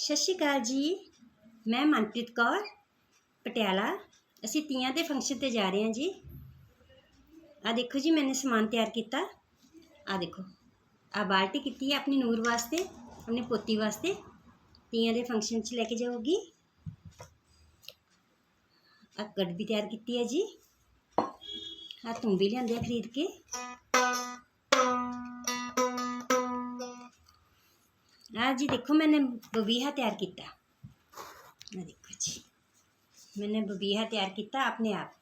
ਸਤਿ ਸ਼੍ਰੀ ਅਕਾਲ ਜੀ। ਮੈਂ ਮਨਪ੍ਰੀਤ ਕੌਰ ਪਟਿਆਲਾ। ਅਸੀਂ ਤੀਆਂ ਦੇ ਫੰਕਸ਼ਨ ਤੇ ਜਾ ਰਹੇ ਹਾਂ ਜੀ। ਆ ਦੇਖੋ ਜੀ, ਮੈਨੇ ਸਮਾਨ ਤਿਆਰ ਕੀਤਾ। ਆ ਦੇਖੋ ਆ ਬਾਲਟੀ ਕੀਤੀ ਹੈ ਆਪਣੀ ਨੂਰ ਵਾਸਤੇ, ਆਪਣੇ ਪੋਤੀ ਵਾਸਤੇ। ਤੀਆਂ ਦੇ ਫੰਕਸ਼ਨ 'ਚ ਲੈ ਕੇ ਜਾਊਗੀ। ਆ ਗੱਡ ਵੀ ਤਿਆਰ ਕੀਤੀ ਹੈ ਜੀ। ਆ ਤੁੰਬੀ ਲਿਆਂਦੇ ਆ ਖਰੀਦ ਕੇ। ਆ ਜੀ ਦੇਖੋ मैंने बबीहा तैयार किया आ देखो जी मैंने बबीहा तैयार किया अपने आप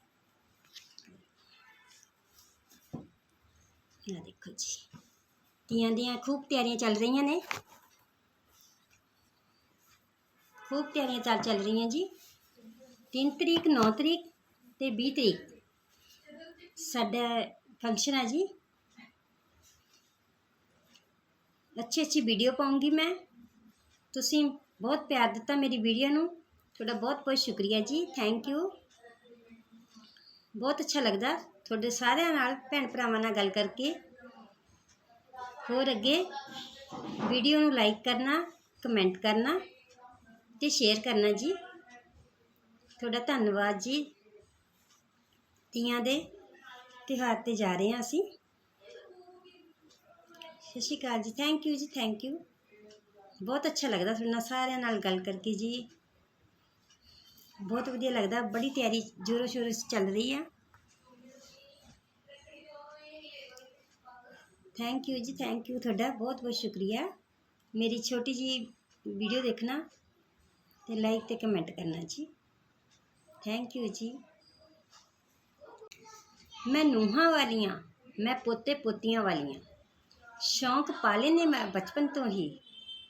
ਆ ਦੇਖੋ ਜੀ ਤੀਆਂ ਦੀਆਂ ਖੂਬ ਤਿਆਰੀਆਂ ਚੱਲ ਰਹੀਆਂ ਨੇ ਖੂਬ ਤਿਆਰੀਆਂ ਚੱਲ ਚੱਲ ਰਹੀਆਂ ਜੀ 3 ਤਰੀਕ 9 ਤਰੀਕ ਤੇ 20 ਤਰੀਕ ਸਾਡਾ ਫੰਕਸ਼ਨ ਹੈ ਜੀ ਅੱਛੀ ਅੱਛੀ ਵੀਡੀਓ ਪਾਉਂਗੀ ਮੈਂ। ਤੁਸੀਂ ਬਹੁਤ ਪਿਆਰ ਦਿੱਤਾ ਮੇਰੀ ਵੀਡੀਓ ਨੂੰ। ਤੁਹਾਡਾ ਬਹੁਤ ਬਹੁਤ ਸ਼ੁਕਰੀਆ ਜੀ। ਥੈਂਕ ਯੂ ਬਹੁਤ ਅੱਛਾ ਲੱਗਦਾ ਤੁਹਾਡੇ ਸਾਰਿਆਂ ਨਾਲ ਭੈਣ ਭਰਾਵਾਂ ਨਾਲ ਗੱਲ ਕਰਕੇ। ਹੋਰ ਅੱਗੇ ਵੀਡੀਓ ਨੂੰ ਲਾਈਕ ਕਰਨਾ ਕਮੈਂਟ ਕਰਨਾ ਤੇ ਸ਼ੇਅਰ ਕਰਨਾ ਜੀ। ਤੁਹਾਡਾ ਧੰਨਵਾਦ ਜੀ। ਤੀਆਂ ਦੇ ਤਿਉਹਾਰ ਤੇ ਜਾ ਰਹੇ ਹਾਂ ਅਸੀਂ। ਸਤਿ ਸ਼੍ਰੀ ਅਕਾਲ ਜੀ ਥੈਂਕ ਯੂ ਜੀ ਥੈਂਕ ਯੂ ਬਹੁਤ ਅੱਛਾ ਲੱਗਦਾ ਤੁਹਾਡੇ ਨਾਲ ਸਾਰਿਆਂ ਨਾਲ ਗੱਲ ਕਰਕੇ ਜੀ ਬਹੁਤ ਵਧੀਆ ਲੱਗਦਾ ਬੜੀ ਤਿਆਰੀ ਜ਼ੋਰੋ ਸ਼ੋਰੋ ਸੇ ਚੱਲ ਰਹੀ ਆ ਥੈਂਕ ਯੂ ਜੀ ਥੈਂਕ ਯੂ ਤੁਹਾਡਾ ਬਹੁਤ ਬਹੁਤ ਸ਼ੁਕਰੀਆ ਮੇਰੀ ਛੋਟੀ ਜੀ ਵੀਡੀਓ ਦੇਖਣਾ ਤੇ ਲਾਈਕ ਤੇ ਕਮੈਂਟ ਕਰਨਾ ਜੀ ਥੈਂਕ ਯੂ ਜੀ ਮੈਂ ਨੂੰਹਾਂ ਵਾਲੀਆਂ ਮੈਂ ਪੋਤੇ ਪੋਤੀਆਂ ਵਾਲੀਆਂ ਸ਼ੌਂਕ ਪਾਲੇ ਨੇ ਮੈਂ ਬਚਪਨ ਤੋਂ ਹੀ,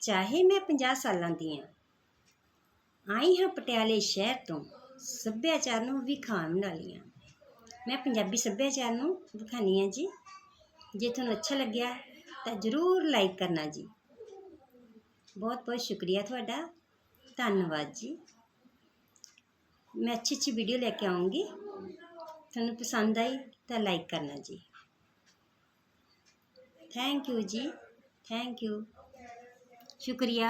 ਚਾਹੇ ਮੈਂ 50 ਸਾਲਾਂ ਦੀ ਹਾਂ। ਆਈ ਹਾਂ ਪਟਿਆਲੇ ਸ਼ਹਿਰ ਤੋਂ ਸੱਭਿਆਚਾਰ ਨੂੰ ਵਿਖਾਉਣ ਹਾਂ। ਮੈਂ ਪੰਜਾਬੀ ਸੱਭਿਆਚਾਰ ਨੂੰ ਵਿਖਾਉਂਦੀ ਹਾਂ ਜੀ। ਜੇ ਤੁਹਾਨੂੰ ਅੱਛਾ ਲੱਗਿਆ ਤਾਂ ਜ਼ਰੂਰ ਲਾਈਕ ਕਰਨਾ ਜੀ। ਬਹੁਤ ਬਹੁਤ ਸ਼ੁਕਰੀਆ ਤੁਹਾਡਾ। ਧੰਨਵਾਦ ਜੀ। ਮੈਂ ਅੱਛੀ ਅੱਛੀ ਵੀਡੀਓ ਲੈ ਕੇ ਆਉਂਗੀ। ਤੁਹਾਨੂੰ ਪਸੰਦ ਆਈ ਤਾਂ ਲਾਈਕ ਕਰਨਾ ਜੀ। थैंक यू जी थैंक यू। शुक्रिया।